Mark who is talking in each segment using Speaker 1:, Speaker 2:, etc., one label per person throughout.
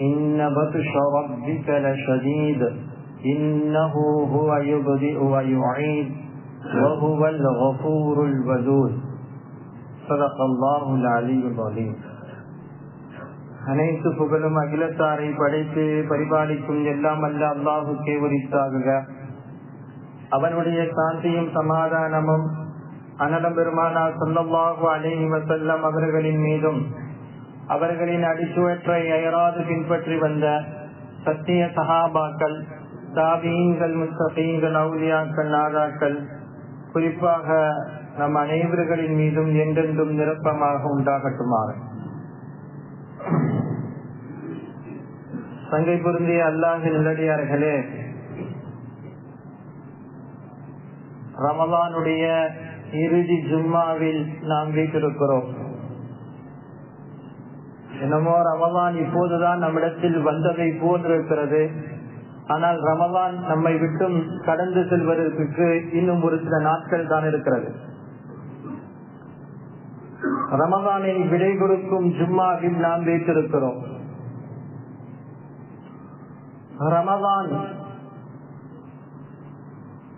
Speaker 1: إن بطش ربك لشديد إنه هو يبدئ ويعيد وهو الغفور الودود صدق الله العلي العظيم அனைத்து புகழும் அகிலத்தாரை படைத்து பரிபாலிக்கும் எல்லாம் அல்ல அல்லாஹுக்கே உரித்தாகுக அவனுடைய சாந்தியும் சமாதானமும் அனலம் பெருமானா சொல்லல்லாஹு அலைஹி வசல்லம் அவர்களின் மீதும் அவர்களின் அடிச்சுவற்றை அயராது பின்பற்றி வந்த சத்திய சகாபாக்கள் தாபீன்கள் முஸ்தபீன்கள் அவுலியாக்கள் நாதாக்கள் குறிப்பாக நம் அனைவர்களின் மீதும் என்றென்றும் நிரப்பமாக உண்டாகட்டுமாறு சங்கை பொருந்திய அல்லாஹ் நிலடியார்களே ரமலானுடைய இறுதி ஜும்மாவில் நாம் வீட்டிருக்கிறோம். என்னமோ ரமலான் இப்போதுதான் நம்மிடத்தில் வந்ததை போன்றிருக்கிறது. ஆனால் ரமலான் நம்மை விட்டும் கடந்து செல்வதற்கு இன்னும் ஒரு சில நாட்கள் தான் இருக்கிறது. ரமலானை விடை கொடுக்கும் ஜும்மாவில் நாம் வைத்திருக்கிறோம். ரமலான்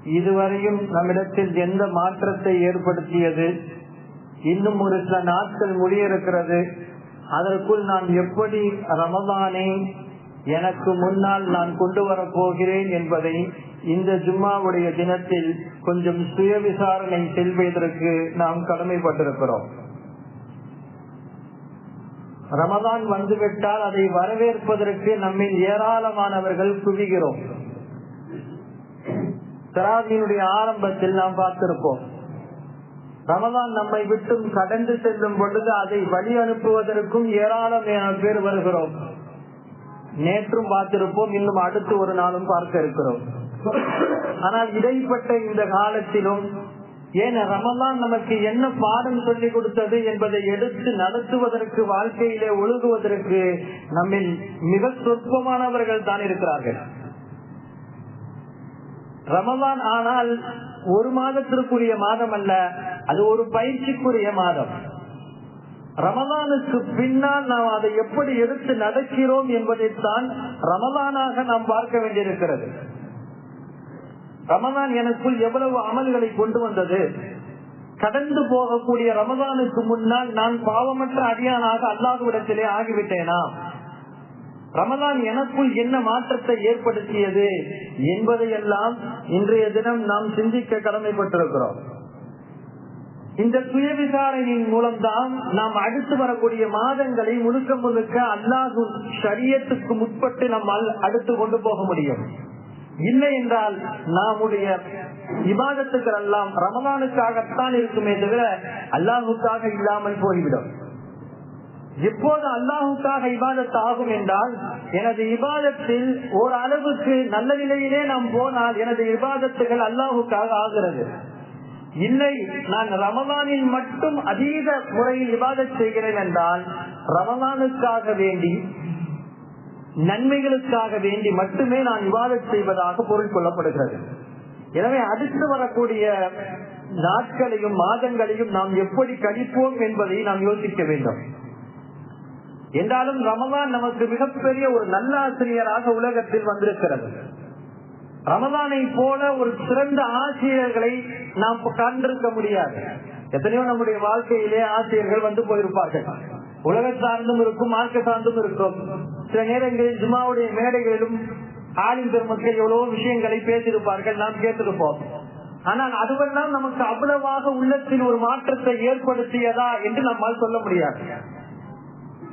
Speaker 1: இதுவரையும் நம்மிடத்தில் எந்த மாற்றத்தை ஏற்படுத்தியது? இன்னும் ஒரு சில நாட்கள் முடியிருக்கிறது அதற்குள் நான் எப்படி ரமதானை எனக்கு முன்னால் நான் கொண்டு வரப்போகிறேன் என்பதை இந்த ஜும்மாவுடைய தினத்தில் கொஞ்சம் சுய விசாரணை செல்வதற்கு நாம் கடமைப்பட்டிருக்கிறோம். ரமதான் வந்துவிட்டால் அதை வரவேற்பதற்கு நம்மில் ஏராளமானவர்கள் குவிகிறோம். தராவினுடைய ஆரம்பத்தில் நாம் பார்த்திருப்போம். ரமதான் நம்மை விட்டும் கடந்து செல்லும் பொழுது அதை வழி அனுப்புவதற்கும் ஏராளமான பேர் வருகிறோம். நேற்றும் பார்த்திருப்போம் இன்னும் அடுத்து ஒரு நாளும் பார்க்க இருக்கிறோம். ஆனால் இடைப்பட்ட இந்த காலத்திலும் ஏன் ரமலான் நமக்கு என்ன பாடம் சொல்லிக் கொடுத்தது என்பதை எடுத்து நடத்துவதற்கு வாழ்க்கையிலே ஒழுகுவதற்கு நம்மில் மிக சொற்பமானவர்கள் தான் இருக்கிறார்கள். ரமலான் ஆனால் ஒரு மாதத்திற்குரிய மாதம் அல்ல அது ஒரு பயிற்சிக்குரிய மாதம். ரமலானுக்கு பின்னால் நாம் அதை எப்படி எடுத்து நடக்கிறோம் என்பதைத்தான் ரமலானாக நாம் பார்க்க வேண்டியிருக்கிறது. ரமதான் எனக்குள் எவ்வளவு அமல்களை கொண்டு வந்தது? கடந்து போகக்கூடிய ரமதானுக்கு முன்னால் நான் பாவமற்ற அடியானாக அல்லாஹுவிடத்திலே ஆகிவிட்டேனா? ரமதான் எனக்குள் என்ன மாற்றத்தை ஏற்படுத்தியது என்பதையெல்லாம் இன்றைய தினம் நாம் சிந்திக்க கடமைப்பட்டிருக்கிறோம். இந்த சுய விசாரணையின் மூலம்தான் நாம் அடுத்து வரக்கூடிய மாதங்களை முழுக்க முழுக்க அல்லாஹு சரியத்துக்கு முற்பட்டு நம்மால் அடுத்து கொண்டு போக முடியும். இல்லை என்றால் நம்முடைய விவாதத்துக்கள் எல்லாம் ரமதானுக்காகத்தான் இருக்குமே தவிர அல்லாஹுக்காக இல்லாமல் போய்விடும். எப்போது அல்லாஹுக்காக இபாதத் ஆகும் என்றால் எனது இபாதத்தில் ஓரளவுக்கு அளவுக்கு நல்ல நிலையிலே நாம் போனால் எனது இபாதத்துகள் அல்லாஹுக்காக ஆகிறது. இல்லை நான் ரமலானில் மட்டும் அதீத முறையில் இபாதத் செய்கிறேன் என்றால் ரமலானுக்காக வேண்டி நன்மைகளுக்காக வேண்டி மட்டுமே நான் விவாதம் செய்வதாக பொருள் கொள்ளப்படுகிறது. எனவே அடுத்து வரக்கூடிய நாட்களையும் மாதங்களையும் நாம் எப்படி கழிப்போம் என்பதை நாம் யோசிக்க வேண்டும். என்றாலும் ரமதான் நமக்கு மிகப்பெரிய ஒரு நல்ல ஆசிரியராக உலகத்தில் வந்திருக்கிறது. ரமதானை போல ஒரு சிறந்த ஆசிரியர்களை நாம் கண்டிருக்க முடியாது. எத்தனையோ நம்முடைய வாழ்க்கையிலே ஆசிரியர்கள் வந்து போயிருப்பார்கள். உலக சார்ந்தும் இருக்கும் மார்க்க சார்ந்தும் இருக்கும். சில நேரங்களில் ஜுமாவுடைய மேடைகளிலும் ஆளின் பெருமக்கள் எவ்வளவோ விஷயங்களை பேசியிருப்பார்கள் நாம் கேட்டிருப்போம். ஆனால் அதுவெல்லாம் நமக்கு அவ்வளவாக உள்ளத்தில் ஒரு மாற்றத்தை ஏற்படுத்தியதா என்று நம்மால் சொல்ல முடியாது.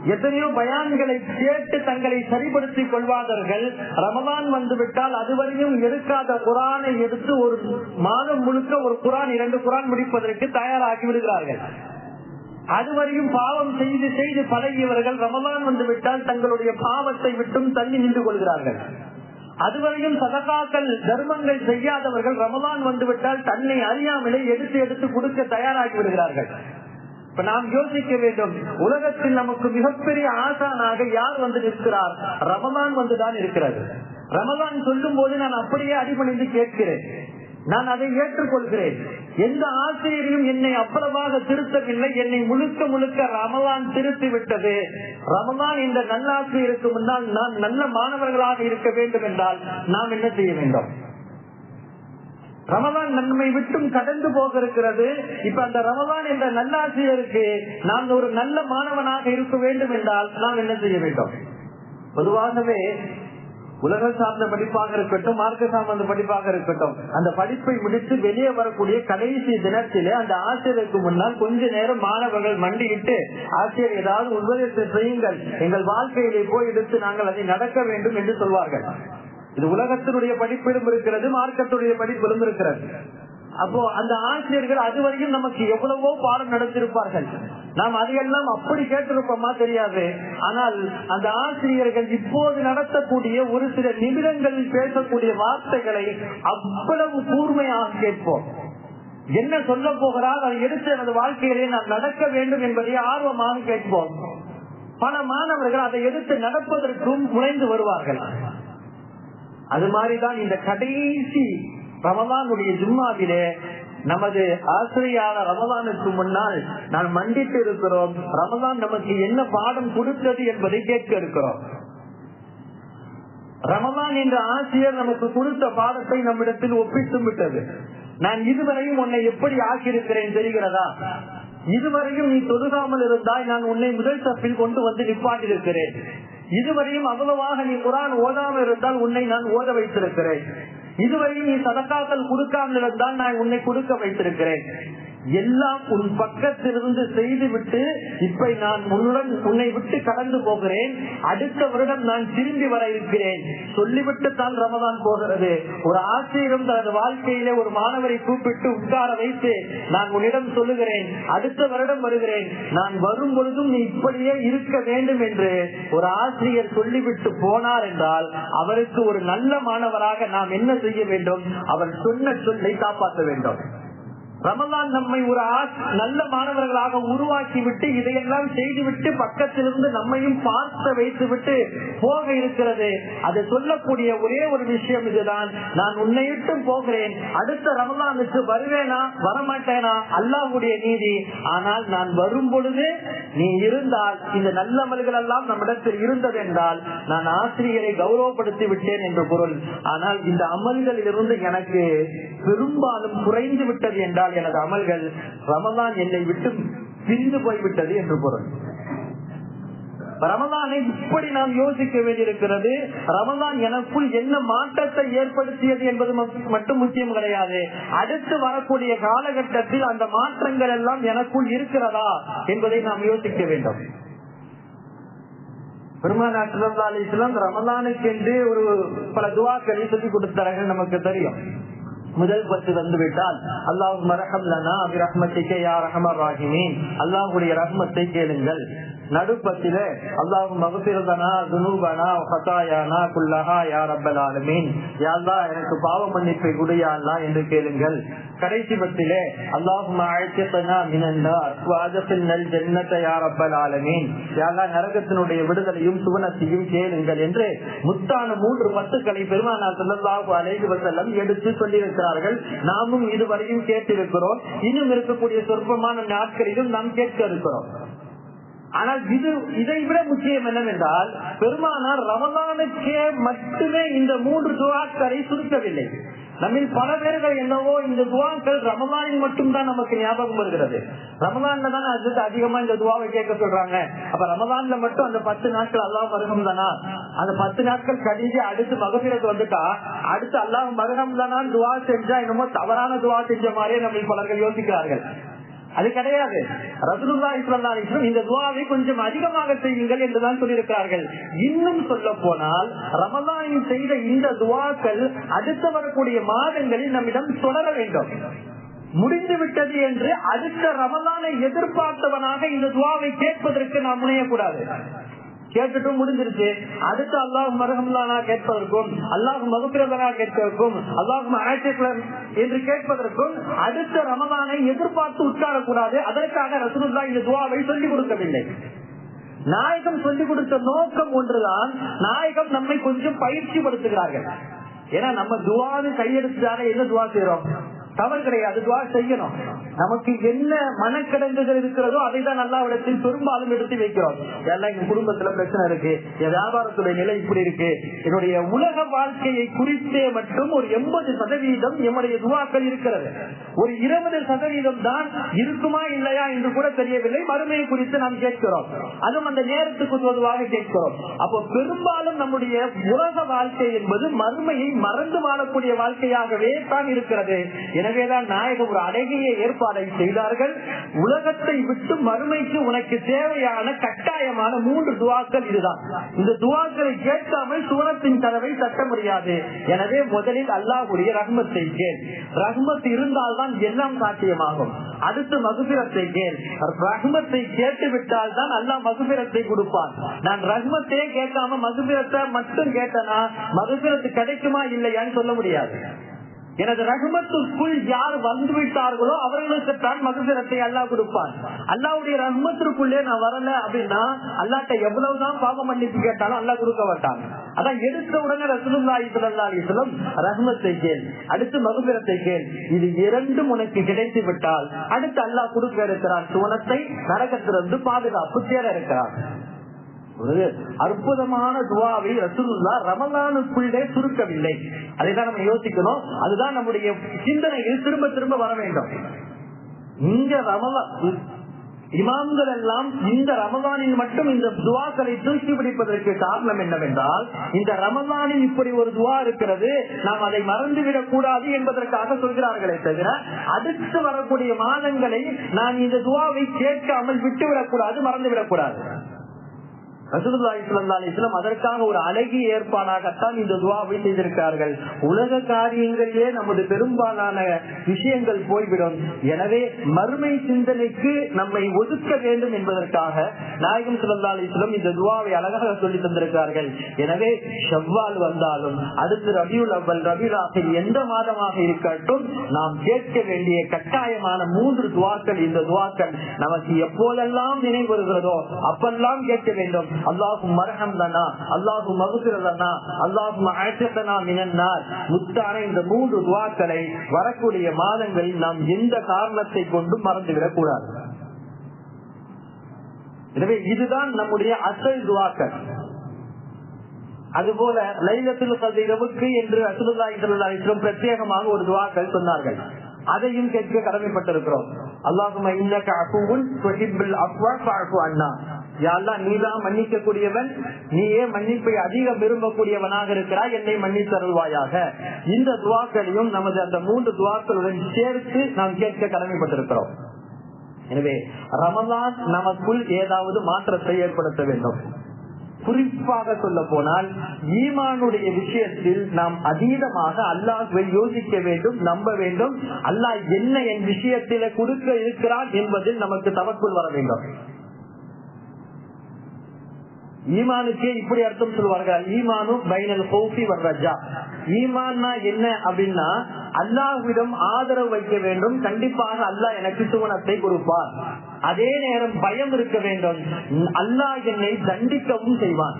Speaker 1: எத்தனையோ பயான்களை கேட்டு தங்களை சரிபடுத்திக் கொள்வார்கள் ரமதான் வந்துவிட்டால் அதுவரையும் எடுக்காத குரானை எடுத்து ஒரு மாதம் முழுக்க ஒரு குரான் இரண்டு குரான் முடிப்பதற்கு தயாராகி விடுகிறார்கள். அதுவரையும் பாவம் செய்து செய்து பழகியவர்கள் ரமதான் வந்துவிட்டால் தங்களுடைய பாவத்தை விட்டும் தள்ளி நின்று கொள்கிறார்கள். அதுவரையும் சதகாக்கள் தர்மங்கள் செய்யாதவர்கள் ரமதான் வந்துவிட்டால் தன்னை அறியாமலே எடுத்து எடுத்து கொடுக்க தயாராகி விடுகிறார்கள். இப்ப நாம் யோசிக்க வேண்டும். உலகத்தில் நமக்கு மிகப்பெரிய ஆசானாக யார் வந்து நிற்கிறார்? ரமலான் வந்துதான் இருக்கிறது. ரமலான் சொல்லும் போது நான் அப்படியே அடிபணிந்து கேட்கிறேன். நான் அதை ஏற்றுக்கொள்கிறேன். எந்த ஆசிரியரையும் என்னை அவ்வளவாக திருத்தவில்லை. என்னை முழுக்க முழுக்க ரமலான் திருத்தி விட்டது. ரமலான் இந்த நல்லாசிரியருக்கு முன்னால் நான் நல்ல மாணவர்களாக இருக்க வேண்டும் என்றால் நாம் என்ன செய்ய வேண்டும்? ரமதான் நன்மை விட்டும் கடந்து போக இருக்கிறது இப்ப அந்த ரமதான் என்ற நல்லாசிரியருக்கு நான் ஒரு நல்ல மாணவனாக இருக்க வேண்டும் என்றால் நாம் என்ன செய்ய வேண்டும்? பொதுவாகவே உலக சார்ந்த படிப்பாக இருக்கட்டும் மார்க்க சார்ந்த படிப்பாக இருக்கட்டும் அந்த படிப்பை முடித்து வெளியே வரக்கூடிய கடைசி தினத்திலே அந்த ஆசிரியருக்கு முன்னால் கொஞ்ச நேரம் மாணவர்கள் மண்டியிட்டு ஆசிரியர் ஏதாவது உபதேசம் செய்யுங்கள். எங்கள் வாழ்க்கையிலே போய் எடுத்து நாங்கள் அதை நடக்க வேண்டும் என்று சொல்வார்கள். இது உலகத்தினுடைய படிப்பிலும் இருக்கிறது மார்க்கத்துடைய படிப்பிலும் இருக்கிறது. அப்போ அந்த ஆசிரியர்கள் அதுவரையும் நமக்கு எவ்வளவோ பாடம் நடத்திருப்பார்கள் நாம் அதையெல்லாம் அப்படி கேட்டிருப்போமா தெரியாது. ஆனால் அந்த ஆசிரியர்கள் இப்போது நடத்தக்கூடிய ஒரு சில நிமிடங்களில் பேசக்கூடிய வார்த்தைகளை அவ்வளவு கூர்மையாக கேட்போம். என்ன சொல்ல போகிறால் அதை எடுத்து எனது வாழ்க்கையிலே நாம் நடக்க வேண்டும் என்பதை ஆர்வமாக கேட்போம். பல மாணவர்கள் அதை எடுத்து நடப்பதற்கும் முனைந்து வருவார்கள். அது மாதிரிதான் இந்த கடைசி ரமதானுடைய ஜும்மாவிலே நமது ஆசிரியாளர் ரமதானுக்கு முன்னால் நான் மண்டித்து இருக்கிறோம். ரமதான் நமக்கு என்ன பாடம் கொடுத்தது என்பதை கேட்க இருக்கிறோம். ரமதான் என்ற ஆசிரியர் நமக்கு கொடுத்த பாடத்தை நம்மிடத்தில் ஒப்பித்து விட்டது. நான் இதுவரையும் உன்னை எப்படி ஆக்கியிருக்கிறேன் தெரிகிறதா? இதுவரையும் நீ தொழுகாமல் இருந்தால் நான் உன்னை முதல் தப்பில் கொண்டு வந்து நிப்பாட்டிருக்கிறேன் இதுவரையும் அவ்வளவாக நீ குரான் ஓதாமல் இருந்தால் உன்னை நான் ஓத வைத்திருக்கிறேன். இதுவரையும் நீ சதக்காக்கள் கொடுக்காமல் இருந்தால் நான் உன்னை கொடுக்க வைத்திருக்கிறேன். எல்லாம் உன் பக்கத்திலிருந்து செய்துவிட்டு இப்ப நான் உன்னுடன் உன்னை விட்டு கடந்து போகிறேன். அடுத்த வருடம் நான் திரும்பி வர இருக்கிறேன். சொல்லிவிட்டு தான் ரமதான் போகிறது. ஒரு ஆசிரியரும் தனது வாழ்க்கையிலே ஒரு மாணவரை கூப்பிட்டு உட்கார வைத்து நான் உன்னிடம் சொல்லுகிறேன். அடுத்த வருடம் வருகிறேன். நான் வரும் பொழுதும் நீ இப்படியே இருக்க வேண்டும் என்று ஒரு ஆசிரியர் சொல்லிவிட்டு போனார் என்றால் அவருக்கு ஒரு நல்ல மாணவராக நாம் என்ன செய்ய வேண்டும்? அவர் சொன்ன சொல்லை காப்பாற்ற வேண்டும். ரமலான் நம்மை ஒரு நல்ல மாணவர்களாக உருவாக்கி விட்டு இதையெல்லாம் செய்துவிட்டு பக்கத்திலிருந்து நம்மையும் பார்க்க வைத்து விட்டு போக இருக்கிறது. அது சொல்லக்கூடிய ஒரே ஒரு விஷயம் இதுதான். நான் உன்னையிட்டும் போகிறேன். அடுத்த ரமலானுக்கு வருவேனா? வரமாட்டேனா? அல்லாவுடைய நீதி. ஆனால் நான் வரும் பொழுது நீ இருந்தால் இந்த நல்லமல்கள் எல்லாம் நம்மிடத்தில் இருந்தது என்றால் நான் ஆசிரியரை கௌரவப்படுத்தி விட்டேன் என்று பொருள். ஆனால் இந்த அமல்களிலிருந்து எனக்கு பெரும்பாலும் குறைந்து விட்டது என்றால் எனது அமல்கள் ரமதான் என்னை விட்டு பிரிந்து போய்விட்டது என்று பொருள். ரமதானை இப்படி நாம் யோசிக்க வேண்டியிருக்கிறது. ரமதான் எனக்குள் என்ன மாற்றத்தை ஏற்படுத்தியது என்பது மட்டும் முக்கியம் கிடையாது. அடுத்து வரக்கூடிய காலகட்டத்தில் அந்த மாற்றங்கள் எல்லாம் எனக்குள் இருக்கிறதா என்பதை நாம் யோசிக்க வேண்டும். பெருமாநாட்டு ரமதானுக்கு என்று ஒரு பல துவாக்களை சொல்லிக் கொடுத்தார்கள் நமக்கு தெரியும். முதல் பத்து வந்து விட்டால் அல்லாஹ் மரஹம் லனா அபிரஹ்மத்திக்கே யா ரஹமர் ராஹிமீன். அல்லாஹுடைய ரஹ்மத்தை கேளுங்கள். நடுப்பத்தில அல்லாஹ் மகப்பிரதனா துனூபனா ஹசாயானா குல்லஹா யார் ரப்பல் ஆலமீன். யாழ்லா எனக்கு பாவ மன்னிப்பை குடியாள்லா என்று கேளுங்கள். கடைசி பத்திலே அல்லாஹும் அழைத்தனா மினன்னார். வாதத்தில் நல் ஆலமீன். யாழ்லா நரகத்தினுடைய விடுதலையும் சுவனத்தையும் கேளுங்கள் என்று முத்தான மூன்று பத்துக்களை பெருமானார் செல்லல்லாஹு அலைஹி வஸல்லம் எடுத்து சொல்லியிருக்கிறார்கள். நாமும் இதுவரையும் கேட்டிருக்கிறோம். இன்னும் இருக்கக்கூடிய சொற்பமான நாட்களிலும் நாம் கேட்க இருக்கிறோம். ஆனால் இது இதை விட முக்கியம் என்னவென்றால் பெருமானார் ரமதானுக்கே மட்டுமே இந்த மூன்று துவாக்களை சுருக்கவில்லை. நம்மில் பல பேர்கள் என்னவோ இந்த துவாக்கள் ரமலானில் மட்டும்தான் நமக்கு ஞாபகம் வருகிறது. ரமலான்ல தான் அதுக்கு அதிகமா இந்த துவாவை கேட்க சொல்றாங்க. அப்ப ரமலான்ல மட்டும் அந்த பத்து நாட்கள் அல்லாஹ் மருகம் தானா? அந்த பத்து நாட்கள் கடிஞ்சு அடுத்து மகசீரத்து வந்துட்டா அடுத்து அல்லாஹ் மருகம் தானா துவா செஞ்சா என்னமோ தவறான துவா செஞ்ச மாதிரியே நம்ம பலர்கள் யோசிக்கிறார்கள். அது கிடையாது. ரசூலுல்லா இஸ்லாம் இந்த துவாவை கொஞ்சம் அதிகமாக செய்யுங்கள் என்றுதான் சொல்லியிருக்கிறார்கள். இன்னும் சொல்ல போனால் ரமலானில் செய்த இந்த துவாக்கள் அடுத்து வரக்கூடிய மாதங்களில் நம்மிடம் தொடர வேண்டும். முடிந்து விட்டது என்று அடுத்த ரமலானை எதிர்பார்த்தவனாக இந்த துவாவை கேட்பதற்கு நாம் முனையக்கூடாது. கேட்டுட்டும் முடிஞ்சிருச்சு. அடுத்து அல்லாஹ் மருகம்லானா கேட்பதற்கும் அல்லாஹ் மகுப்பிரதனா கேட்பதற்கும் அல்லாஹ் அழைச்சிக்கலாம் என்று கேட்பதற்கும் அடுத்த ரமதானை எதிர்பார்த்து உட்காரக்கூடாது அதற்காக ரசூலுல்லா இந்த துவாவை சொல்லிக் கொடுக்கவில்லை. நாயகம் சொல்லிக் கொடுத்த நோக்கம் ஒன்றுதான். நாயகம் நம்மை கொஞ்சம் பயிற்சி படுத்துகிறார்கள் ஏன்னா நம்ம துவான்னு கையெடுத்துட்டாலே என்ன துவா செய்யறோம் தவறு கிடையாது துவா செய்யணும். நமக்கு என்ன மனக்கிடங்குகள் இருக்கிறதோ அதை தான் நல்லா இடத்தில் பெரும்பாலும் எடுத்து வைக்கிறோம். எல்லாம் எங்க குடும்பத்துல பிரச்சனை இருக்கு. என் வியாபாரத்துடைய நிலை இப்படி இருக்கு. என்னுடைய உலக வாழ்க்கையை குறித்தே மட்டும் ஒரு எண்பது சதவீதம் என்னுடைய துவாக்கள் இருக்கிறது. ஒரு இருபது சதவீதம் தான் இருக்குமா இல்லையா என்று கூட தெரியவில்லை. மறுமையை குறித்து நாம் கேட்கிறோம். அதுவும் அந்த நேரத்துக்கு பொதுவாக கேட்கிறோம். அப்போ பெரும்பாலும் நம்முடைய உலக வாழ்க்கை என்பது மறுமையை மறந்து வாழக்கூடிய வாழ்க்கையாகவே தான் இருக்கிறது. எனவேதான் நாயகம் ஒரு அழகிய ஏற்பாடை செய்தார்கள். உலகத்தை விட்டு மறுமைக்கு உனக்கு தேவையான கட்டாயமான மூன்று துவாக்கள் இதுதான். இந்த துவாக்களை கேட்காமல் சுவனத்தின் கதவை தட்ட முடியாது. எனவே முதலில் அல்லாஹுடைய ரஹ்மத்தை கேள். ரஹ்மத் இருந்தால்தான் எல்லாம் சாத்தியமாகும். அடுத்து மகுபிரத்தை கேள். ரஹ்மத்தை கேட்டு விட்டால் தான் அல்லாஹ் மகுபிரத்தை கொடுப்பான். நான் ரஹ்மத்தையே கேட்காம மகுபிரத்தை மட்டும் கேட்டனா? மகுபிரத்து கிடைக்குமா? இல்லையான்னு சொல்ல முடியாது. எனது ரஹ்மத்துக்குள் யார் வந்து விட்டார்களோ அவர்களுக்கு தான் மகசிரத்தை அல்லா கொடுப்பார் அல்லாவுடைய ரஹ்மத்திற்குள்ளே நான் வரல அப்படின்னா அல்லாட்ட எவ்வளவுதான் பாவம் மன்னிப்பு கேட்டாலும் அல்லா கொடுக்க மாட்டாங்க அதான் எடுத்த உடனே ரசூலுல்லாஹி ஸல்லல்லாஹு அலைஹி வஸல்லம் ரஹ்மத்தை கேள் அடுத்து மகசிரத்தை கேள். இது இரண்டும் உனக்கு கிடைத்து விட்டால் அடுத்து அல்லாஹ் கொடுக்க இருக்கிறான். சுவனத்தை நரகத்திலிருந்து பாதுகாப்பு தேட இருக்கிறான். ஒரு அற்புதமான துவாவை ரசூலுல்லா ரமலானுக்குள்ளே சுருக்கவில்லை. அதைதான் நம்ம யோசிக்கணும். அதுதான் நம்முடைய சிந்தனையில் திரும்ப திரும்ப வர வேண்டும். இங்க ரமலா இமாம்கள் எல்லாம் இந்த ரமதானில் மட்டும் இந்த துவாக்களை தூக்கி பிடிப்பதற்கு காரணம் என்னவென்றால் இந்த ரமதானில் இப்படி ஒரு துவா இருக்கிறது நாம் அதை மறந்துவிடக் கூடாது என்பதற்காக சொல்கிறார்களே தவிர அடுத்து வரக்கூடிய மாதங்களை நான் இந்த துவாவை கேட்காமல் விட்டுவிடக் கூடாது மறந்துவிடக் கூடாது அதற்காக ஒரு அழகிய ஏற்பாடாகத்தான் இந்த துவாவை செய்திருக்கிறார்கள். உலக காரியங்களிலே நமது பெரும்பாலான விஷயங்கள் போய்விடும். எனவே மறுமை சிந்தனைக்கு நம்மை ஒதுக்க வேண்டும் என்பதற்காக நாயகம் சுல்லா அலிஸ்லம் இந்த துவாவை அழகாக சொல்லி தந்திருக்கிறார்கள். எனவே செவ்வால் வந்தாலும் அடுத்து ரபியுல் அவ்வல் ரபியுல் ஆசில் எந்த மாதமாக இருக்கட்டும் நாம் கேட்க வேண்டிய கட்டாயமான மூன்று துவாக்கள் இந்த துவாக்கள் நமக்கு எப்போதெல்லாம் நினைவு வருகிறதோ அப்பெல்லாம் கேட்க வேண்டும். அல்லாஹும் மரகம் தானா அல்லாஹும் மகுசிரதனா அல்லாஹும் அழைச்சத்தனா மினன்னார் முத்தான இந்த மூன்று துவாக்களை வரக்கூடிய மாதங்களில் நாம் எந்த காரணத்தை கொண்டும் மறந்துவிடக் கூடாது எனவே இதுதான் நம்முடைய அசல் துவாக்கள். அதுபோல லைலத்தில் கதிரவுக்கு என்று அசுல்லாஹி இஸ்லாம் பிரத்யேகமாக ஒரு துவாக்கள் சொன்னார்கள். அதையும் கேட்க கடமைப்பட்டிருக்கிறோம். அல்லாஹும அண்ணா அஃபுவுன் நீதான் மன்னிக்க கூடியவன் நீயே மன்னிப்பை அதிகம் விரும்பக்கூடியவனாக இருக்கிறாய். என்னை மன்னித்தருள்வாயாக. இந்த துவாக்களையும் நமது அந்த மூன்று துவாக்களுடன் சேர்த்து நாம் கேட்க கடமைப்பட்டிருக்கிறோம். எனவே ரமலான் நமக்குள் ஏதாவது மாற்றத்தை ஏற்படுத்த வேண்டும். குறிப்பாக சொல்ல போனால் ஈமானுடைய விஷயத்தில் நாம் அதீதமாக அல்லாஹுவை யோசிக்க வேண்டும் நம்ப வேண்டும். அல்லாஹ் என்ன என் விஷயத்தில கொடுக்க இருக்கிறான் என்பதில் நமக்கு தவக்குள் வர வேண்டும். ஈமானுக்கே இப்படி அர்த்தம் சொல்லுவார்கள். ஈமானும் பைனல் கோபி வர்ராஜா ஈமான்னா என்ன அப்படின்னா அல்லாஹ்விடம் ஆதரவு வைக்க வேண்டும். கண்டிப்பாக அல்லாஹ் எனக்கு சுவனத்தை கொடுப்பார். அதே நேரம் பயம் இருக்க வேண்டும். அல்லாஹ் என்னை தண்டிக்கவும் செய்வான்.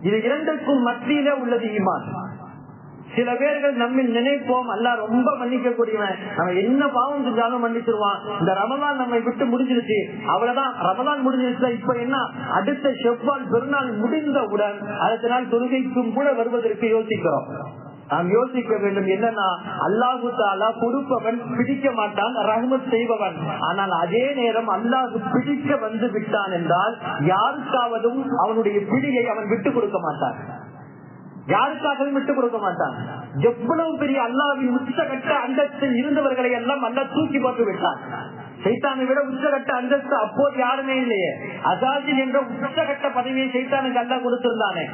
Speaker 1: இது இரண்டுக்கும் மத்தியில உள்ளது ஈமான். சில பேர்கள் நம்ம நினைப்போம் அல்ல ரொம்ப மன்னிக்க கூடியவன் நம்ம என்ன பாவம் செஞ்சாலும் மன்னிச்சிருவான். இந்த ரமதான் நம்மை விட்டு முடிஞ்சிருச்சு. அவ்வளவுதான். ரமதான் முடிஞ்சிருச்சு இப்ப என்ன? அடுத்த செவ்வால் பெருநாள் முடிந்தவுடன் அடுத்த நாள் தொழுகைக்கும் கூட வருவதற்கு யோசிக்கிறோம். நாம் யோசிக்க வேண்டும் என்னன்னா அல்லாஹு தாலா பொறுப்பவன் பிடிக்க மாட்டான் ரஹமத் செய்பவன். ஆனால் அதே நேரம் அல்லாஹு பிடிக்க வந்து விட்டான் என்றால் யாருக்காவதும் அவனுடைய பிடியை அவன் விட்டு கொடுக்க மாட்டான். யாருக்காகவும் விட்டு கொடுக்க மாட்டான். எவ்வளவு பெரிய அல்லாவின் உச்சகட்ட அந்தஸ்தில் இருந்தவர்களை எல்லாம் அல்லா தூக்கி போட்டு விட்டான். சைத்தானை விட உச்சகட்ட அந்தஸ்து அப்போது யாருமே இல்லையே. அசாஜின் என்ற உச்சகட்ட பதவியை சைத்தானுக்கு அல்லா கொடுத்திருந்தானே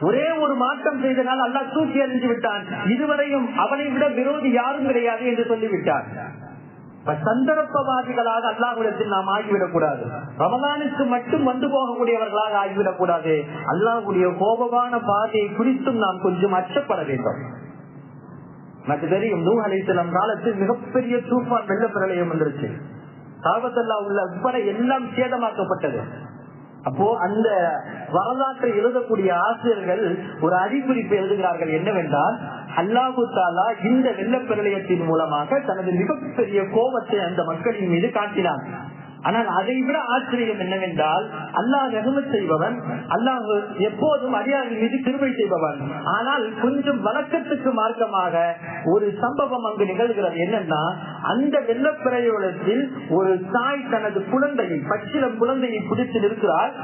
Speaker 1: ஒரே ஒரு மாற்றம் செய்தனால் அல்லா தூக்கி அறிஞ்சு விட்டான். இதுவரையும் அவனை விட விரோதி யாரும் கிடையாது என்று சொல்லிவிட்டான் சந்தர்ப்பவாதிகளாக அல்லாஹுடத்தில் நாம் ஆகிவிடக் கூடாது ரமதானுக்கு மட்டும் வந்து போகக்கூடியவர்களாக ஆகிவிடக் கூடாது அல்லாஹுடைய கோபமான பாதையை குறித்தும் நாம் கொஞ்சம் அச்சப்பட வேண்டும். எனக்கு தெரியும் நூ அலிசலம் காலத்தில் மிகப்பெரிய தூஃபான் வெள்ள பிரளயம் வந்துருச்சு. காபத்தல்லா உள்ள உட்பட எல்லாம் சேதமாக்கப்பட்டது. அப்போ அந்த வரலாற்றை எழுதக்கூடிய ஆசிரியர்கள் ஒரு அறிகுறிப்பு எழுதுகிறார்கள் என்னவென்றால் அல்லாஹு தாலா இந்த வெள்ளப்பிரளயத்தின் மூலமாக தனது மிகப்பெரிய கோபத்தை அந்த மக்களின் மீது காட்டினான். ஆனால் அதை விட ஆச்சரியம் என்னவென்றால் அல்லாஹ் ரகுமத் செய்பவன் அல்லாஹ் எப்போதும் அடியாரின் மீது கிருமை செய்பவன். ஆனால் கொஞ்சம் வழக்கத்துக்கு மார்க்கமாக ஒரு சம்பவம் அங்கு நிகழ்கிறது. என்னன்னா அந்த வெள்ளப்பிரயோகத்தில் ஒரு தாய் தனது குழந்தையை பச்சிலம் குழந்தையை பிடித்து நிற்கிறார்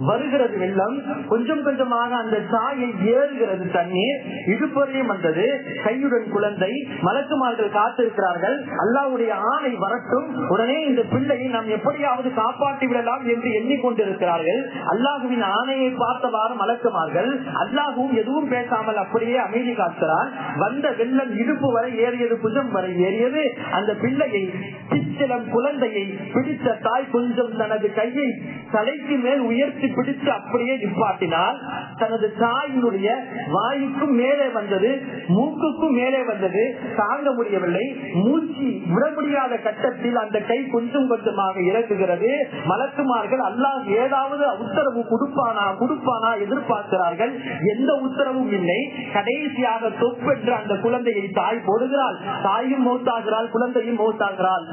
Speaker 1: வருகிறது வெள்ளம். கொஞ்சம் கொஞ்சமாக அந்த சாயை ஏறுகிறது தண்ணீர். இடுப்பறையும் வந்தது. கையுடன் குழந்தை மலக்குமார்கள் காத்திருக்கிறார்கள். அல்லாவுடைய ஆணை வரட்டும். உடனே இந்த பிள்ளையை நாம் எப்படியாவது காப்பாற்றி விடலாம் என்று எண்ணிக்கொண்டிருக்கிறார்கள். அல்லாஹுவின் ஆணையை பார்த்தவாறு மலக்குமார்கள் அல்லாஹும் எதுவும் பேசாமல் அப்படியே அமைதி காக்கிறார். வந்த வெள்ளம் இடுப்பு வரை ஏறியது புஜம் வரை ஏறியது. அந்த பிள்ளையை பிச்சலம் குழந்தையை பிடித்த தாய் கொஞ்சம் தனது கையை தலைக்கு மேல் உயர்த்தி பிடித்து அப்படியே நிப்பாட்டினால் தனது தாயினுடைய வாயுக்கும் மேலே வந்தது மூக்குக்கும் மேலே வந்தது தாங்க முடியவில்லை. மூச்சு விட முடியாத கட்டத்தில் அந்த கை கொஞ்சம் கொஞ்சமாக இறக்குகிறது மலக்குமார்கள் அல்லாஹ் ஏதாவது உத்தரவு கொடுப்பானா கொடுப்பானா எதிர்பார்க்கிறார்கள். எந்த உத்தரவும் இல்லை. கடைசியாக தொப்பென்று அந்த குழந்தையை தாய் போடுகிறாள். தாயும் மௌத்தாகிறாள் குழந்தையும் மௌத்தாகிறாள்.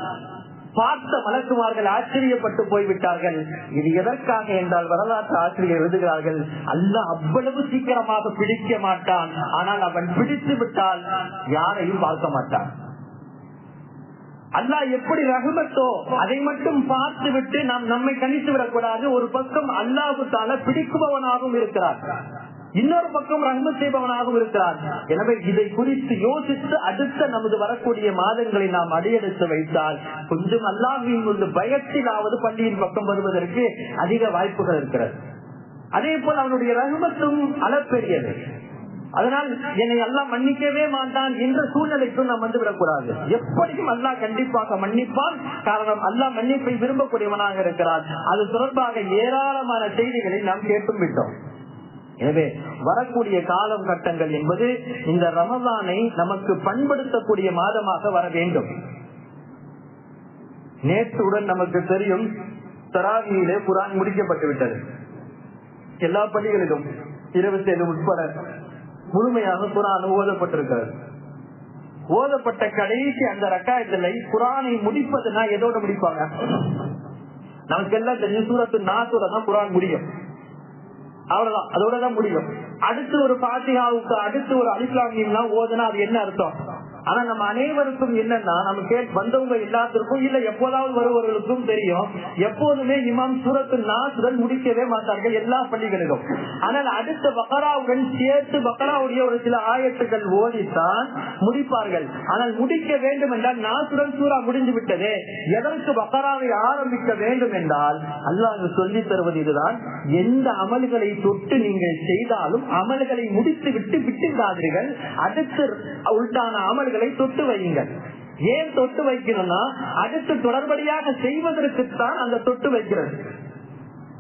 Speaker 1: பார்த்த மலக்குமார்கள் ஆச்சரியப்பட்டு போய்விட்டார்கள். இது எதற்காக என்றால் வரலாற்று ஆசிரியர் எழுதுகிறார்கள் அல்ல அவ்வளவு சீக்கிரமாக பிடிக்க மாட்டான். ஆனால் அவன் பிடித்து விட்டால் யாரையும் பார்க்க மாட்டான். அல்லா எப்படி ரகுமத்தோ அதை மட்டும் பார்த்து விட்டு நாம் நம்மை கணித்து விடக்கூடாது. ஒரு பக்கம் அல்லாஹு பிடிக்குபவனாகவும் இருக்கிறார் இன்னொரு பக்கம் ரஹ்ம செய்பவனாகவும் இருக்கிறார் எனவே இதை குறித்து யோசித்து அடுத்த நமது வரக்கூடிய மாதங்களை நாம் அடியெடுத்து வைத்தால் கொஞ்சம் அல்லாஹின் உள்ள பயத்திலாவது பள்ளியின் பக்கம் வருவதற்கு அதிக வாய்ப்புகள் இருக்கிறது. அதே போல் அவனுடைய ரகுமத்தும் அளப்பெரியது. அதனால் என்னை எல்லாம் மன்னிக்கவே மாட்டான் என்ற சூழ்நிலைக்கும் நாம் வந்து விடக்கூடாது எப்படியும் அல்லாஹ் கண்டிப்பாக மன்னிப்பான். காரணம் அல்லாஹ் மன்னிப்பை விரும்பக்கூடியவனாக இருக்கிறார் அது தொடர்பாக ஏராளமான செய்திகளை நாம் கேட்டும் விட்டோம். எனவே வரக்கூடிய காலம் கட்டங்கள் என்பது இந்த ரமதானை நமக்கு பண்படுத்தக்கூடிய மாதமாக வர வேண்டும். நேற்றுடன் நமக்கு தெரியும் தராவியிலே குரான் முடிக்கப்பட்டு விட்டது எல்லா பள்ளிகளிலும் இருபத்தி ஏழு உட்பட முழுமையாக குரான் ஓதப்பட்டிருக்கிறது. ஓதப்பட்ட கடைசி அந்த ரக்காயத்தில் குரானை முடிப்பதுனா எதோட முடிப்பாங்க? நமக்கு எல்லாம் தெரியும் சூரத்து நாத்தோட தான் குரான் முடியும். அவ்வளவுதான். அதோட தான் முடியும். அடுத்து ஒரு பாத்திகாவுக்கு அடுத்து ஒரு அலிஸ்லாமியம் ஓதுனா அது என்ன அர்த்தம்? ஆனா நம்ம அனைவருக்கும் என்னன்னா நம்ம கேட் வந்தவங்க எல்லாத்திற்கும் இல்ல எப்போதாவது வருவவர்களுக்கும் தெரியும் எப்போதுமே இமாம் சூரத்து நாசுடன் முடிக்கவே மாட்டார்கள் எல்லா பள்ளிகளிலும். ஆனால் அடுத்த பக்கராவுடன் சேர்த்து பக்கராவுடைய ஒரு சில ஆயத்துக்கள் ஓடித்தான் முடிப்பார்கள். ஆனால் முடிக்க வேண்டும் என்றால் நாசுடன் சூறா முடிஞ்சு விட்டதே. எதற்கு பக்கராவை ஆரம்பிக்க வேண்டும் என்றால் அல்லாஹ் சொல்லி தருவது இதுதான். எந்த அமல்களை தொட்டு நீங்கள் செய்தாலும் அமல்களை முடித்து விட்டு விட்டு விடாதீர்கள் அடுத்து உள்டான அமல்கள் தொட்டு வையுங்கள். ஏன் தொட்டு வைக்கணும்னா அடுத்து தொடர்படியாக செய்வதற்குத்தான் அந்த தொட்டு வைக்கிறது.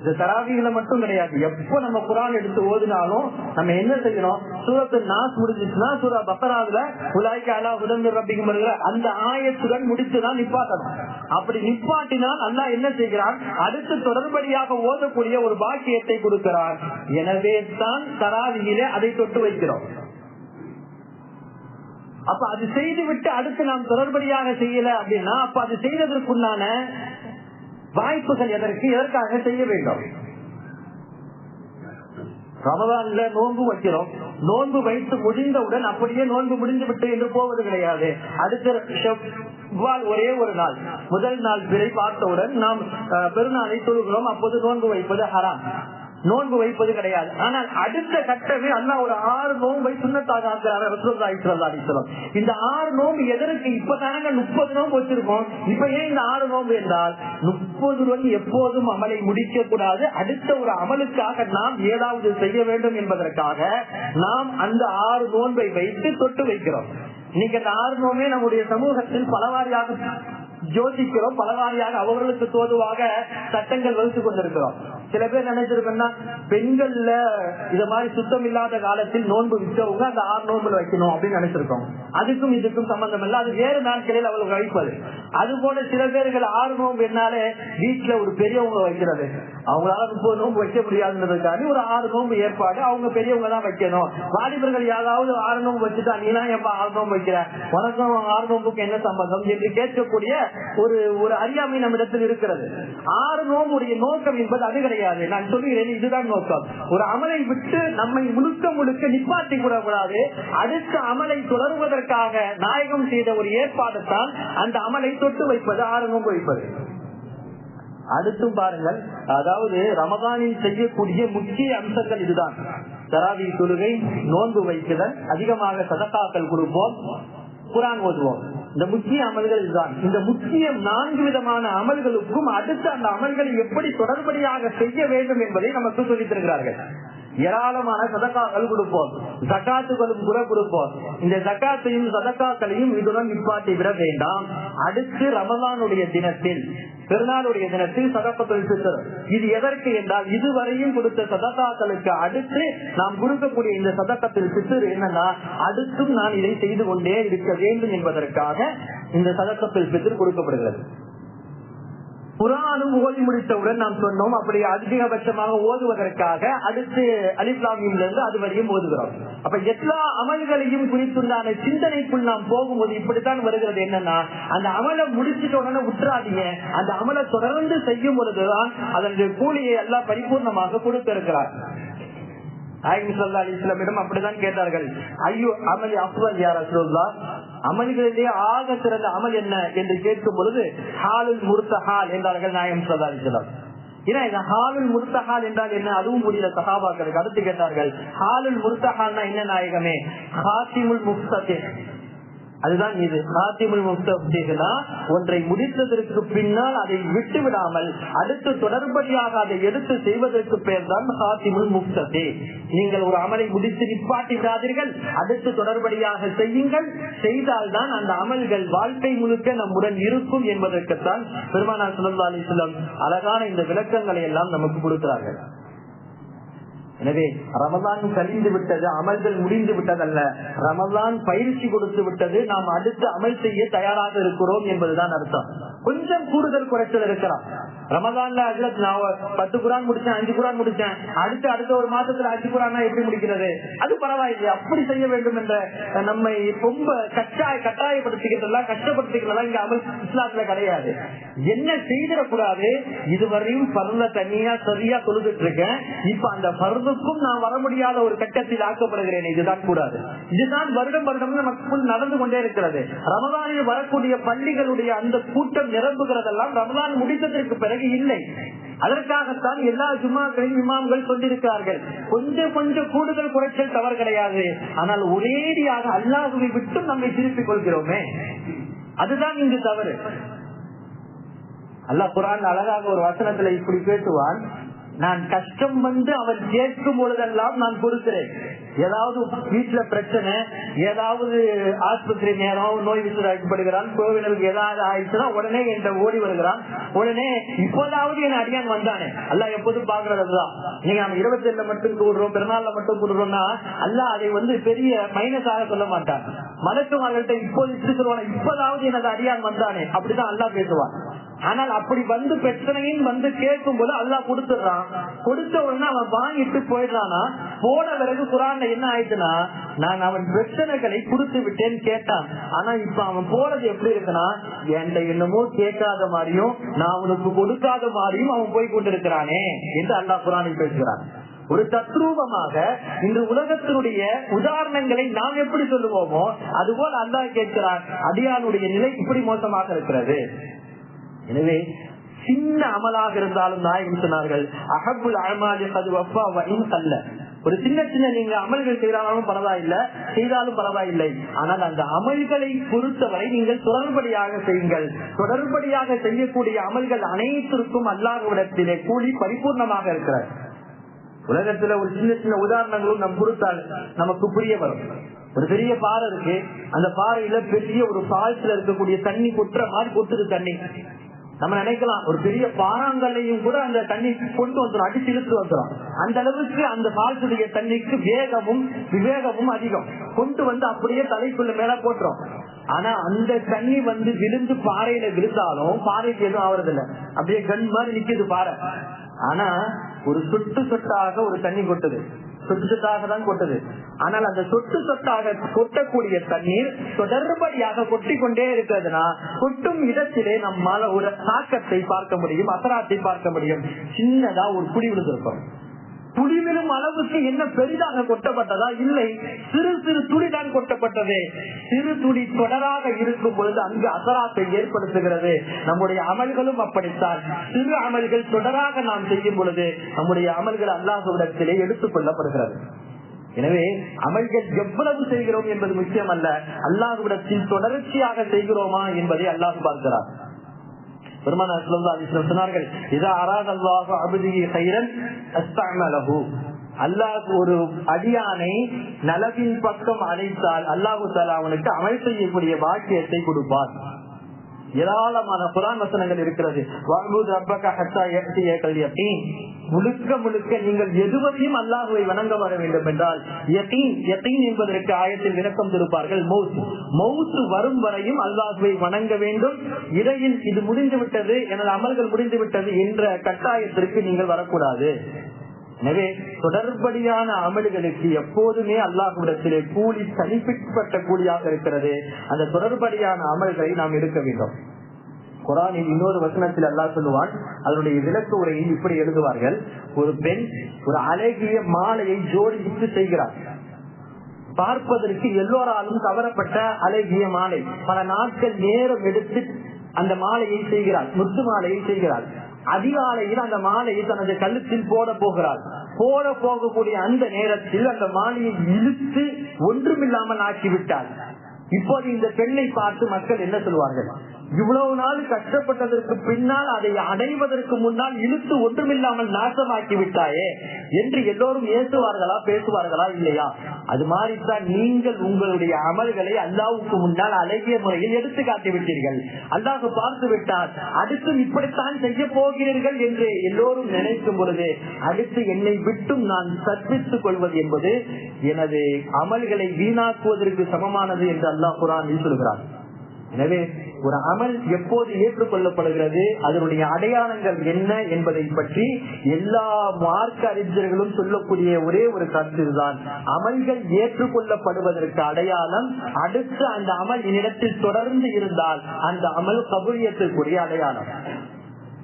Speaker 1: இந்த தராவிகளை மட்டும் கிடையாது. எப்ப நம்ம குரான் எடுத்து ஓதினாலும் நம்ம என்ன செய்யணும்? சூரத்து நாஸ் முடிஞ்சிச்சுன்னா சூரா பக்கராதுல உலாய்க்கு அலா உதம்பு ரப்பிக்கும் அந்த ஆயத்துடன் முடிச்சுதான் நிப்பாட்டணும். அப்படி நிப்பாட்டினால் அல்லா என்ன செய்கிறான்? அடுத்து தொடர்படியாக ஓதக்கூடிய ஒரு பாக்கியத்தை கொடுக்கிறான். எனவே தான் தராவியிலே அதை தொட்டு வைக்கிறோம். அப்ப அது செய்து விட்டு அடுத்து நாம் தொடர்படியாக செய்யல அப்படின்னா அப்ப அது செய்ததற்குண்டான வாய்ப்புகள் எதற்கு எதற்காக செய்ய வேண்டும்? ரமதான்ல நோன்பு வைக்கிறோம். நோன்பு வைத்து முடிந்தவுடன் அப்படியே நோன்பு முடிந்து விட்டு என்று போவது கிடையாது. அடுத்த ஒரே ஒரு நாள். முதல் நாள் பிறை பார்த்தவுடன் நாம் பெருநாளை தொழுகிறோம் அப்போது நோன்பு வைப்பது ஹராம். நோன்பு வைப்பது கிடையாது. ஆனால் அடுத்த கட்டமே அல்லா ஒரு ஆறு நோன்பை சுண்ணத்தாக ஆக்குறாரு இந்த ஆறு நோன்பு எதற்கு? இப்பதானங்க முப்பது நோன்பு வச்சிருக்கோம். இப்ப ஏன் இந்த ஆறு நோன்பு என்றால் முப்பது ரூபாய் எப்போதும் அமலை முடிக்க கூடாது அடுத்த ஒரு அமலுக்காக நாம் ஏதாவது செய்ய வேண்டும் என்பதற்காக நாம் அந்த ஆறு நோன்பை வைத்து தொட்டு வைக்கிறோம். இன்னைக்கு அந்த ஆறு நோமே நம்முடைய சமூகத்தில் பலவாரியாக யோசிக்கிறோம் பலவாரியாக அவர்களுக்கு தோதுவாக சட்டங்கள் வகுத்துக் கொண்டிருக்கிறோம். சில பேர் நினைச்சிருக்கோம்னா பெண்கள்ல இத மாதிரி சுத்தம் இல்லாத காலத்தில் நோன்பு விற்கவங்க அந்த ஆறு நோன்புல வைக்கணும் அப்படின்னு நினைச்சிருக்கோம். அதுக்கும் இதுக்கும் சம்பந்தம் இல்லை. அது வேறு நாட்களில் அவளுக்கு வைப்பது. அது போல சில பேர்கள் ஆறு நோன்பு என்னாலே வீட்டுல ஒரு பெரியவங்க வைக்கிறது. அவங்களால முப்பது நோன்பு வைக்க முடியாதுன்றதுக்காக ஒரு ஆறு நோன்பு ஏற்பாடு அவங்க பெரியவங்க தான் வைக்கணும். வாலிபர்கள் யாராவது ஆறு நோன்பு வச்சுட்டா நீலாம் எப்ப ஆறு நோன்பு வைக்கிற? உனக்கும் ஆறு நோன்புக்கு என்ன சம்பந்தம்? என்று கேட்கக்கூடிய ஒரு ஒரு அறியாமை நம்மிடத்தில் இருக்கிறது. ஆறு நோம்புடைய நோக்கம் என்பது அது கிடையாது நான் சொல்லுகிறேன் இதுதான் நோக்கம். ஒரு அமலை விட்டு நம்மை முழுக்க முழுக்க நிப்பாட்டி கூடாது அடுத்த அமலை தொடருவதற்காக நாயகம் செய்த ஒரு ஏற்பாடு தான் அந்த அமலை தொட்டு வைப்பது ஆரம்பம் வைப்பது அடுத்தும் பாருங்கள். அதாவது ரமதானில் செய்யக்கூடிய முக்கிய அம்சங்கள் இதுதான். தராவி தொழுகை நோன்பு வைக்குதல் அதிகமாக சதக்காக்கள் கொடுப்போம் குரான் ஓதுவோம். இந்த முக்கிய அமல்கள் தான் இந்த முக்கிய நான்கு விதமான அமல்களுக்கும் அடுத்து அந்த அமல்களை எப்படி தொடர்படியாக செய்ய வேண்டும் என்பதை நமக்கு சொல்லித் தருகிறார்கள். ஏராளமான சதக்காக்கள் கொடுப்போம். சக்காத்துகளும் கூட கொடுப்போம். இந்த சக்காத்தையும் சதக்காக்களையும் இதுடன் நிப்பாட்டி விட வேண்டாம். அடுத்து ரமதானுடைய தினத்தில் பெருநாளுடைய தினத்தில் சதப்பத்தில் சித்தர் இது எதற்கு என்றால் இதுவரையும் கொடுத்த சதத்தாக்களுக்கு அடுத்து நாம் கொடுக்கக்கூடிய இந்த சதக்கத்தில் சித்தர் என்னன்னா அடுத்தும் நான் இதை செய்து கொண்டே இருக்க வேண்டும் என்பதற்காக இந்த சதக்கத்தில் சித்தர் கொடுக்கப்படுகிறது. குரானும் ஓதி முடித்தவுடன் நாம் சொன்னோம் அப்படி அதிகபட்சமாக ஓதுவதற்காக அடுத்து அலிஸ்லாமியில இருந்து அது வரையும் ஓதுகிறோம். அப்ப எல்லா அமல்களையும் குறித்துண்டான சிந்தனைக்குள் நாம் போகும்போது இப்படித்தான் வருகிறது என்னன்னா அந்த அமலை முடிச்சுட்டு உடனே விட்டுறாதீங்க அந்த அமலை தொடர்ந்து செய்யும் பொழுதுதான் அதனுடைய கூலியை எல்லாம் பரிபூர்ணமாக கொடுத்திருக்கிறார். இஸ்லாமிடம் அப்படிதான் கேட்டார்கள். ஐயோ அமல் அப்வல் யார் அசுல்லா அமல்களிலேயே ஆக சிறந்த அமல் என்ன என்று கேட்கும் பொழுது ஹாலுல் முர்த்தஹால் என்றார்கள் நாயம் சதாரிசலம் ஏன்னா இந்த ஹாலுல் முர்த்தஹால் என்றால் என்ன? அதுவும் முடியல சகாபாக்களுக்கு அடுத்து கேட்டார்கள் ஹாலுல் முர்த்தஹால்னா என்ன நாயகமே? ஹாசிமுல் முஃப்தே அதுதான் இது காத்திமுல் முக்தா ஒன்றை முடித்ததற்கு பின்னால் அதை விட்டு விடாமல் அடுத்து தொடர்படியாக அதை எடுத்து செய்வதற்கு பெயர் தான் காத்திமுல் முக்தே நீங்கள் ஒரு அமலை முடித்து நிப்பாட்டி விடாதீர்கள் அடுத்து தொடர்படியாக செய்யுங்கள். செய்தால்தான் அந்த அமல்கள் வாழ்க்கை முழுக்க நம்முடன் இருக்கும் என்பதற்குத்தான் பெருமானா சுல்லா அலிஸ்லம் அழகான இந்த விளக்கங்களை எல்லாம் நமக்கு கொடுக்கிறார்கள். எனவே ரமதான் கழிந்து விட்டது அமல்கள் முடிந்து விட்டதல்ல. ரமதான் பயிற்சி கொடுத்து விட்டது நாம் அடுத்து அமல் செய்ய தயாராக இருக்கிறோம் என்பதுதான் அர்த்தம். கொஞ்சம் கூடுதல் குறைச்சல் இருக்கலாம் ரமதான்ல அதுல நான் பத்து குரான் முடிச்சேன் அஞ்சு குரான் முடிச்சேன். அடுத்து அடுத்த ஒரு மாசத்துல அஞ்சு குரான் எப்படி முடிக்கிறது? அது பரவாயில்லை அப்படி செய்ய வேண்டும் என்ற நம்மை ரொம்ப கட்டாய கட்டாயப்படுத்திக்கிறதெல்லாம் கஷ்டப்படுத்திக்கிறதெல்லாம் இங்க அமல் இஸ்லாத்துல கிடையாது. என்ன செய்திடக்கூடாது? இதுவரையும் பருந்த தனியா சரியா தொழுதுட்டு இருக்கேன். இப்ப அந்த பருந்துக்கும் நான் வர முடியாத ஒரு கட்டத்தில் ஆக்கப்படுகிறேன். இதுதான் கூடாது. இதுதான் வருடம் வருடம் நமக்கு நடந்து கொண்டே இருக்கிறது. ரமதானில் வரக்கூடிய பள்ளிகளுடைய அந்த கூட்டம் நிரம்புகிறதெல்லாம் ரமதான் முடித்ததற்கு பிறகு இல்லை. அதற்காகத்தான் எல்லா ஜும்மாக்களையும் இமாம்கள் கொண்டிருக்கிறார்கள் கொஞ்சம் கொஞ்சம் கூடுதல் குறைச்சல் தவறு கிடையாது. ஆனால் ஒரேடியாக அல்லாஹுவை விட்டு நம்மை திருப்பிக் கொள்கிறோமே. அதுதான் இங்கு தவறு. அல்லாஹ் குரான் அழகாக ஒரு வசனத்துல இப்படி பேசுவான் நான் கஷ்டம் வந்து அவன் கேட்கும் பொழுதெல்லாம் நான் கொடுக்கிறேன். ஏதாவது வீட்டுல பிரச்சனை ஏதாவது ஆஸ்பத்திரி நேரம் நோய் விசாரிக்கப்படுகிறான் கோவிலுக்கு ஏதாவது ஆயிடுச்சுன்னா உடனே என்ற ஓடி வருகிறான். உடனே இப்போதாவது என் அடியான் வந்தானே. அல்ல எப்போதும் பாக்குறதுதான் நீங்க நம்ம இருபத்தி ஏழுல மட்டும் கூடுறோம் பிறநாள்ல மட்டும் கூடுறோம்னா அல்ல அதை வந்து பெரிய மைனஸாக சொல்ல மாட்டான். மலக்குமார்கள்ட்ட இப்போது இப்படி சொல்லுவாங்க இப்போதாவது எனது அடியான் வந்தானே. அப்படிதான் அல்லா பேசுவான். ஆனால் அப்படி வந்து பிரச்சனையும் வந்து கேட்கும் போது அல்லா கொடுத்துடுறான். கொடுத்த உடனே அவன் வாங்கிட்டு போயிடுறானா? போன பிறகு குரான்ல என்ன ஆயிடுச்சுன்னா நான் அவன் பிரச்சனைகளை கொடுத்து விட்டேன்னு கேட்டான். ஆனா இப்ப அவன் போறது எப்படி இருக்குன்னா என்கிட்ட என்னமோ கேட்காத மாதிரியும் நான் அவனுக்கு கொடுக்காத மாதிரியும் அவன் போய் கொண்டிருக்கிறானே என்று அல்லா குரானில் பேசுகிறான். ஒரு தத்ரூபமாக இன்று உலகத்தினுடைய உதாரணங்களை நாம் எப்படி சொல்லுவோமோ அதுபோல் அல்லா கேட்கிறான். அடியானுடைய நிலை இப்படி மோசமாக இருக்கிறது. எனவே சின்ன அமலாக இருந்தாலும் நாயகம் சொன்னார்கள் அகபுல் அழமாஜி அது வயின் அல்ல ஒரு சின்ன சின்ன நீங்க அமல்கள் செய்தாலும் பரவாயில்லை செய்தாலும் பரவாயில்லை. ஆனால் அந்த அமல்களை பொறுத்தவரை நீங்கள் தொடர்படியாக செய்யுங்கள். தொடர்படியாக செய்யக்கூடிய அமல்கள் அனைத்திற்கும் அல்லாஹ்விடத்திலே கூலி பரிபூர்ணமாக இருக்கிறார் உலகத்துல ஒரு சின்ன சின்ன உதாரணங்களும் நம் கொடுத்தால் நமக்கு புரிய வரும். ஒரு பெரிய பாறை இருக்கு. அந்த பாறையில பெரிய ஒரு ஃபால்ஸ்ல இருக்கக்கூடிய தண்ணி கொட்டுற மாதிரி கொட்டுது தண்ணி. நம்ம நினைக்கலாம் ஒரு பெரிய பாறாங்கல்லையும் கூட அந்த தண்ணி கொண்டு வந்துடும் அடிச்சு இழுத்து வந்துடும் அந்த அளவுக்கு அந்த ஃபால்ஸுடைய தண்ணிக்கு வேகமும் விவேகமும் அதிகம். கொண்டு வந்து அப்படியே தலைக்குள்ள மேல போட்டுரும். ஆனா அந்த தண்ணி வந்து விழுந்து பாறையில விழுந்தாலும் பாறைக்கு எதுவும் ஆவறது இல்ல அப்படியே கண் மாதிரி நிக்குது பாறை. ஆனா ஒரு சுட்டு சொட்டாக ஒரு தண்ணி கொட்டுது. சொட்டு தான் கொட்டது. ஆனால் அந்த சொட்டு சொட்டாக கொட்டக்கூடிய தண்ணீர் தொடர்படியாக கொட்டி கொண்டே இருக்கிறதுனா கொட்டும் இடத்திலே நம்மால ஒரு தாக்கத்தை பார்க்க முடியும் அசராத்தை பார்க்க முடியும். சின்னதா ஒரு குடி விழுந்திருப்போம் துளி விழும் அளவுக்கு என்ன பெரிதாக கொட்டப்பட்டதா? இல்லை. சிறு சிறு துளி தான் கொட்டப்பட்டது. சிறு துளி தொடராக இருக்கும் பொழுது அங்கு அசராத்தை ஏற்படுத்துகிறது. நம்முடைய அமல்களும் அப்படித்தான். சிறு அமல்கள் தொடராக நாம் செய்யும் பொழுது நம்முடைய அமல்கள் அல்லாஹுடத்திலே எடுத்துக் கொள்ளப்படுகிறது. எனவே அமல்கள் எவ்வளவு செய்கிறோம் என்பது முக்கியம் அல்ல அல்லாஹுவிடத்தில் தொடர்ச்சியாக செய்கிறோமா என்பதை அல்லாஹ் பார்க்கிறார் பெருமானார் ஸல்லல்லாஹு அலைஹி வஸல்லம் சொன்னார்கள் இதா அராத அல்லாஹு அப்திஹி கைரன் அஸ்தஅமலஹு. அல்லாஹ் ஒரு அடியானை நலவின் பக்கம் அழைத்தால் அல்லாஹு தஆலா அவனுக்கு அமல் செய்யக்கூடிய பாக்கியத்தை கொடுப்பார் ஏராளமான குரான் வசனங்கள் இருக்கிறது. முழுக்க முழுக்க நீங்கள் எதுவரையும் அல்லாஹுவை வணங்க வர வேண்டும் என்றால் என்பதற்கு ஆயத்தில் விளக்கம் திருப்பார்கள் மௌத் மௌத் வரும் வரையும் அல்லாஹுவை வணங்க வேண்டும். இடையில் இது முடிந்து விட்டது எனது அமல்கள் முடிந்து விட்டது என்ற கட்டாயத்திற்கு நீங்கள் வரக்கூடாது. எனவே தொடர்படியான அமல்களுக்கு எப்போதுமே அல்லாஹுடத்திலே கூலி தனிப்பிட்ட கூலியாக இருக்கிறது. அந்த தொடர்படியான அமல்களை நாம் எடுக்க வேண்டும். குரானில் இன்னொரு வசனத்தில் அல்லாஹ் சொல்லுவான் அதனுடைய விளக்கு உரையில் இப்படி எழுதுவார்கள். ஒரு பெண் ஒரு அழகிய மாலையை ஜோடித்து செய்கிறார். பார்ப்பதற்கு எல்லோராலும் கவரப்பட்ட அழகிய மாலை. பல நாட்கள் நேரம் எடுத்து அந்த மாலையை செய்கிறார் முத்து மாலையை செய்கிறார். அதிகாலையில் அந்த மாலையை தனது கழுத்தில் போட போகிறார். போட போகக்கூடிய அந்த நேரத்தில் அந்த மாலையை இழுத்து ஒன்றுமில்லாமல் ஆக்கிவிட்டார். இப்போது இந்த பெண்ணை பார்த்து மக்கள் என்ன சொல்வார்கள்? இவ்வளவு நாள் கஷ்டப்பட்டதற்கு பின்னால் அதை அடைவதற்கு முன்னால் இழுத்து ஒன்றுமில்லாமல் நாசமாக்கி விட்டாயே என்று எல்லோரும் ஏசுவார்களா பேசுவார்களா இல்லையா? அது மாதிரிதான் நீங்கள் உங்களுடைய அமல்களை அல்லாவுக்கு முன்னால் அழகிய முறையில் எடுத்து காட்டி விட்டீர்கள் அல்லாஹ் பார்த்து விட்டார் அடுத்து இப்படித்தான் செய்ய போகிறீர்கள் என்று எல்லோரும் நினைக்கும் பொழுது அடுத்து என்னை விட்டும் நான் சற்பித்துக் கொள்வது என்பது எனது அமல்களை வீணாக்குவதற்கு சமமானது என்று அல்லாஹ் குரான் சொல்கிறார் எனவே ஒரு அமல் எப்போது ஏற்றுக்கொள்ளப்படுகிறது? அதனுடைய அடையாளங்கள் என்ன என்பதை பற்றி எல்லா மார்க்க அறிஞர்களும் சொல்லக்கூடிய ஒரே ஒரு கருத்துதான் அமல்கள் ஏற்றுக்கொள்ளப்படுவதற்கு அடையாளம் அடுத்து அந்த அமல் என்னிடத்தில் தொடர்ந்து இருந்தால் அந்த அமல் கபூலியத்திற்குரிய அடையாளம்.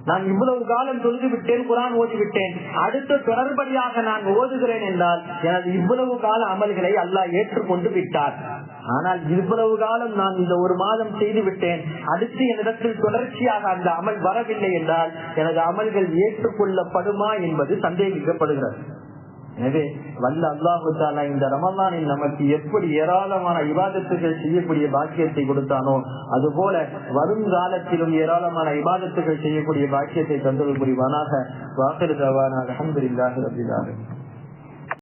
Speaker 1: நான் இவ்வளவு காலம் தொழுது விட்டேன் குரான் ஓதிவிட்டேன். அடுத்த தொடர்படியாக நான் ஓதுகிறேன் என்றால் எனது இவ்வளவு கால அமல்களை அல்லாஹ் ஏற்றுக்கொண்டு விட்டார். ஆனால் இவ்வளவு காலம் நான் இந்த ஒரு மாதம் செய்து விட்டேன் அடுத்து என்னிடத்தில் தொடர்ச்சியாக அந்த அமல் வரவில்லை என்றால் எனது அமல்கள் ஏற்றுக்கொள்ளப்படுமா என்பது சந்தேகிக்கப்படுகிறது. எனவே வல்ல அல்லாஹு தாலா இந்த ரமலானில் நமக்கு எப்படி ஏராளமான விவாதத்துகள் செய்யக்கூடிய பாக்கியத்தை கொடுத்தானோ அது போல வருங்காலத்திலும் ஏராளமான விவாதத்துகள் செய்யக்கூடிய பாக்கியத்தை தந்தது புரிவானாக. வாக்கிருதவானாக அஹமதுல்லாஹி ரபிலாக